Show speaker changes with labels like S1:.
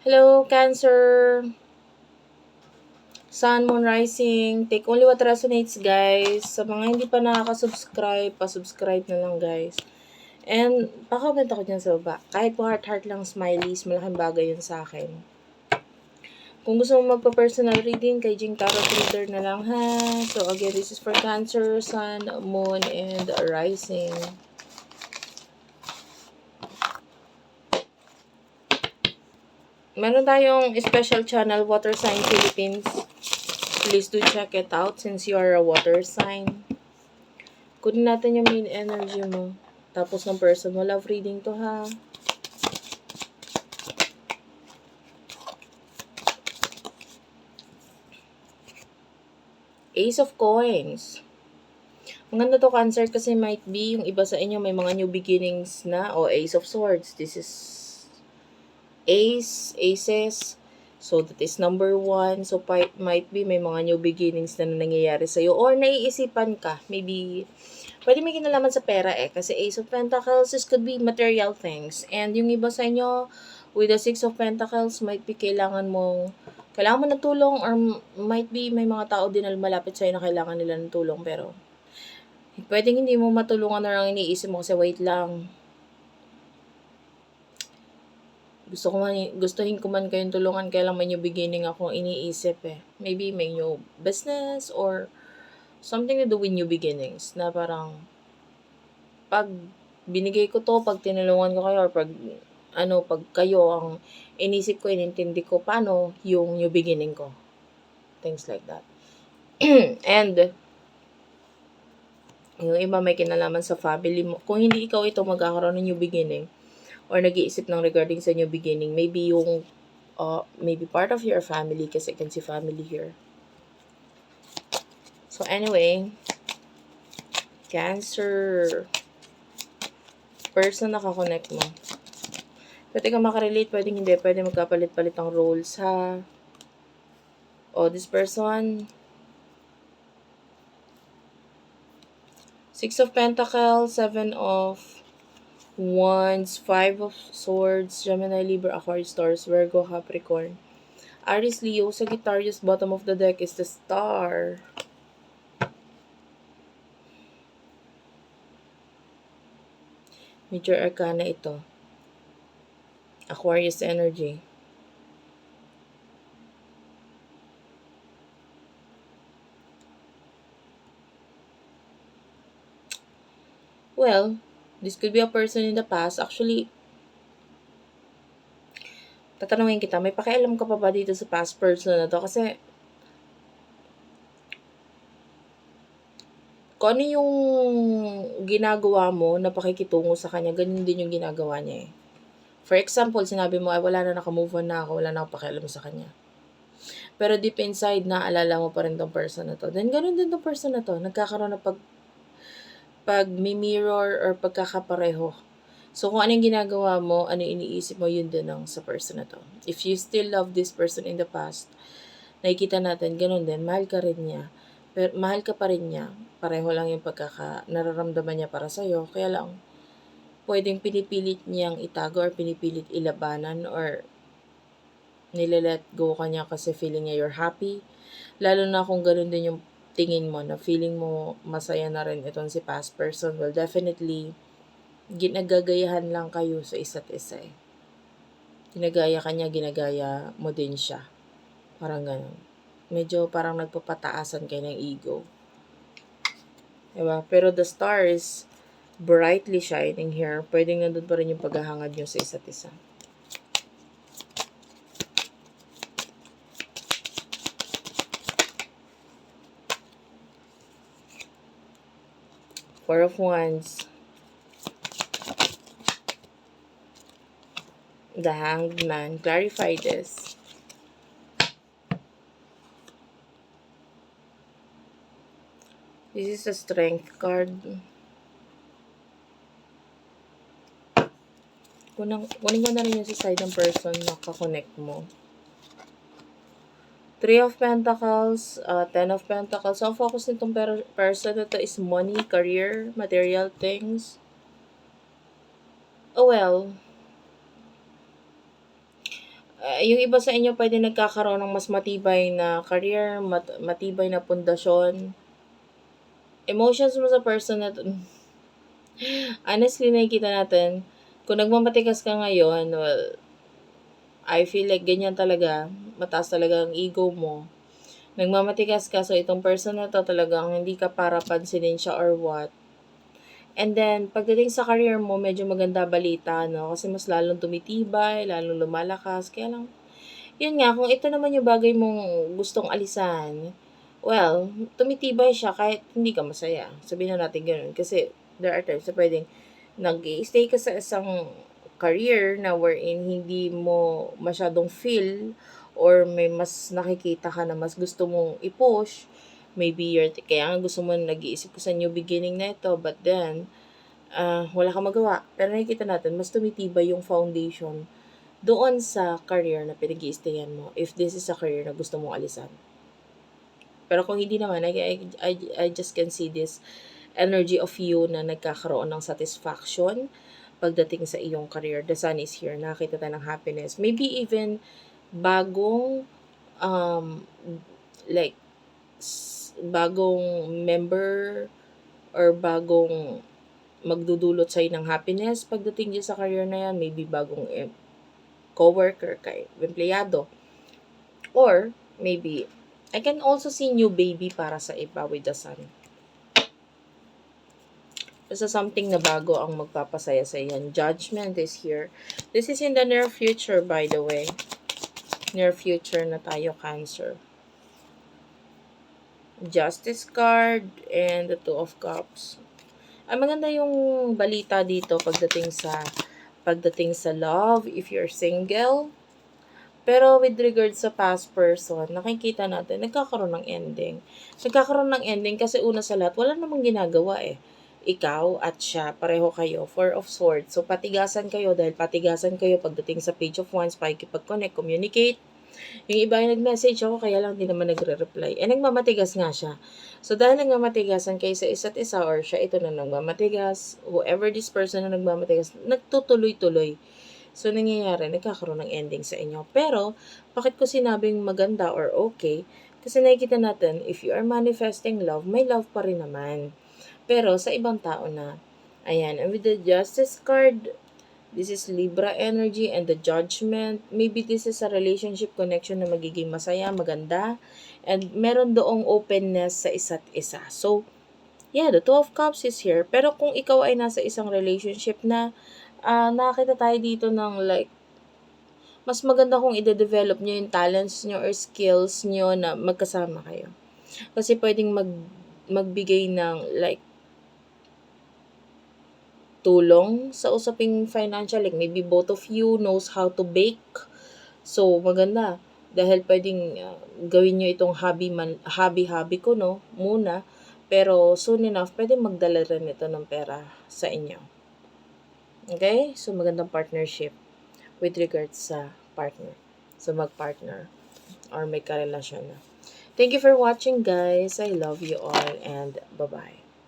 S1: Hello, Cancer. Sun, Moon, Rising. Take only what resonates, guys. Sa mga hindi pa nakaka-subscribe, pa-subscribe na lang, guys. And, pa-comment ako dyan sa baba. Kahit po heart-heart lang smileys, malaking bagay yun sa akin. Kung gusto mo magpa-personal reading, kay Jing Tarot Reader na lang, ha? So, again, this is for Cancer, Sun, Moon, and Rising. Meron tayong special channel, Water Sign Philippines. Please do check it out since you are a water sign. Kunin natin yung main energy mo. Tapos ng person mo. Love reading to ha. Ace of Coins. Maganda to cancer kasi might be yung iba sa inyo may mga new beginnings na o Ace of Swords. This is Ace, Aces. So, that is number one. So, might be may mga new beginnings na nangyayari sa'yo. Or naiisipan ka. Maybe, pwede may kinalaman sa pera eh. Kasi Ace of Pentacles, this could be material things. And yung iba sa inyo, with the Six of Pentacles, might be kailangan mong, kailangan mo ng tulong or might be may mga tao din na malapit sa'yo na kailangan nila ng tulong. Pero, pwedeng hindi mo matulungan na lang iniisip mo kasi wait lang. Gusto ko man, gustuhin ko man kayong tulungan, kaya lang may new beginning ako iniisip eh. Maybe may new business or something to do with new beginnings na parang pag binigay ko to, pag tinulungan ko kayo or pag ano, pag kayo ang inisip ko, inintindi ko paano yung new beginning ko. Things like that. And, yung iba may kinalaman sa family mo. Kung hindi ikaw ito magkakaroon ng new beginning, or nag-iisip ng regarding sa new beginning, maybe yung, uh, maybe part of your family, kasi I can see family here. So, anyway, Cancer, person na kakonect mo. Pwede ka makarelate, pwede hindi, pwede magkapalit-palit ang roles, ha? O, this person, Six of Pentacles, Seven of Wands, Five of Swords, Gemini, Libra, Aquarius, Taurus, Virgo, Capricorn. Aries, Leo, Sagittarius, bottom of the deck is the Star. Major Arcana ito. Aquarius energy. Well, this could be a person in the past. Actually, tatanungin kita, may pakialam ka pa ba dito sa past person na to? Kasi, kung ano yung ginagawa mo na pakikitungo sa kanya, ganun din yung ginagawa niya eh. For example, sinabi mo, ay wala na nakamove on na ako, wala na akong pakialam sa kanya. Pero deep inside, naalala mo pa rin tong person na to. Then, ganun din tong person na to. Nagkakaroon ng pag pag mirror or pagkakapareho. So, kung anong ginagawa mo, ano iniisip mo, yun din ang sa person na to. If you still love this person in the past, nakikita natin, ganun din, mahal ka rin niya. Pero mahal ka pa rin niya. Pareho lang yung pagkaka, nararamdaman niya para sa'yo. Kaya lang, pwedeng pinipilit niyang itago or pinipilit ilabanan or nilalet go ka kasi feeling niya you're happy. Lalo na kung ganun din yung tingin mo na feeling mo masaya na rin itong si past person, well, definitely, ginagagayahan lang kayo sa isa't isa eh. Ginagaya ka niya, ginagaya mo din siya. Parang ganun. Medyo parang nagpapataasan kayo ng ego. Diba? Pero the star is brightly shining here. Pwedeng nandun pa rin yung paghahangad nyo sa isa't isa. Four of Wands. The Hanged Man. Clarify this. This is a strength card. Kunin ko na rin yung sa side ng person na mo. Three of Pentacles, uh, Ten of Pentacles. So, ang focus nitong per- person na to is money, career, material things. Oh well, ah, yung iba sa inyo pwede nagkakaroon ng mas matibay na career, mat- matibay na pundasyon. Emotions mo sa person na to, honestly, nakikita natin, kung nagmamatigas ka ngayon, well, I feel like ganyan talaga, mataas talaga ang ego mo. Nagmamatigas ka, so itong person na to talagang hindi ka para pansinin siya or what. And then, pagdating sa career mo, medyo maganda balita, no? Kasi mas lalong tumitibay, lalong lumalakas. Kaya lang, yun nga, kung ito naman yung bagay mong gustong alisan, well, tumitibay siya kahit hindi ka masaya. Sabihin na natin ganun. Kasi, there are times na pwedeng nag stay ka sa isang career na wherein hindi mo masyadong feel or may mas nakikita ka na mas gusto mong i-push, maybe you're, kaya nga gusto mo nag-iisip ko sa new beginning na ito, but then, ah wala kang magawa. Pero nakikita natin, mas tumitibay yung foundation doon sa career na pinag mo if this is a career na gusto mong alisan. Pero kung hindi naman, I, I, I just can see this energy of you na nagkakaroon ng satisfaction pagdating sa iyong career. The sun is here. Nakita tayo ng happiness. Maybe even bagong um, like bagong member or bagong magdudulot sa'yo ng happiness pagdating dyan sa career na yan. Maybe bagong em- coworker kay empleyado. Or maybe I can also see new baby para sa iba with the sun. Basta something na bago ang magpapasaya sa iyan. Judgment is here. This is in the near future, by the way. Near future na tayo, Cancer. Justice card and the Two of Cups. Ay, maganda yung balita dito pagdating sa pagdating sa love if you're single. Pero with regard sa past person, nakikita natin, nagkakaroon ng ending. Nagkakaroon ng ending kasi una sa lahat, wala namang ginagawa eh ikaw at siya, pareho kayo, Four of Swords. So, patigasan kayo dahil patigasan kayo pagdating sa Page of Wands, pakikipag-connect, communicate. Yung iba yung nag-message ako, kaya lang hindi naman nagre-reply. Eh, nagmamatigas nga siya. So, dahil nagmamatigasan kayo sa isa't isa or siya ito na nagmamatigas, whoever this person na nagmamatigas, nagtutuloy-tuloy. So, nangyayari, nagkakaroon ng ending sa inyo. Pero, bakit ko sinabing maganda or okay? Kasi nakikita natin, if you are manifesting love, may love pa rin naman. Pero sa ibang tao na. Ayan. And with the Justice card, this is Libra energy and the Judgment. Maybe this is a relationship connection na magiging masaya, maganda. And meron doong openness sa isa't isa. So, yeah, the Two of Cups is here. Pero kung ikaw ay nasa isang relationship na uh, nakakita tayo dito ng like, mas maganda kung i-develop nyo yung talents nyo or skills nyo na magkasama kayo. Kasi pwedeng mag, magbigay ng like tulong sa usaping financial. Like maybe both of you knows how to bake. So, maganda. Dahil pwedeng uh, gawin nyo itong hobby man, hobby-hobby ko, no? Muna. Pero soon enough, pwede magdala rin ito ng pera sa inyo. Okay? So, magandang partnership with regards sa partner. So, mag-partner or may karelasyon na. Thank you for watching, guys. I love you all and bye-bye.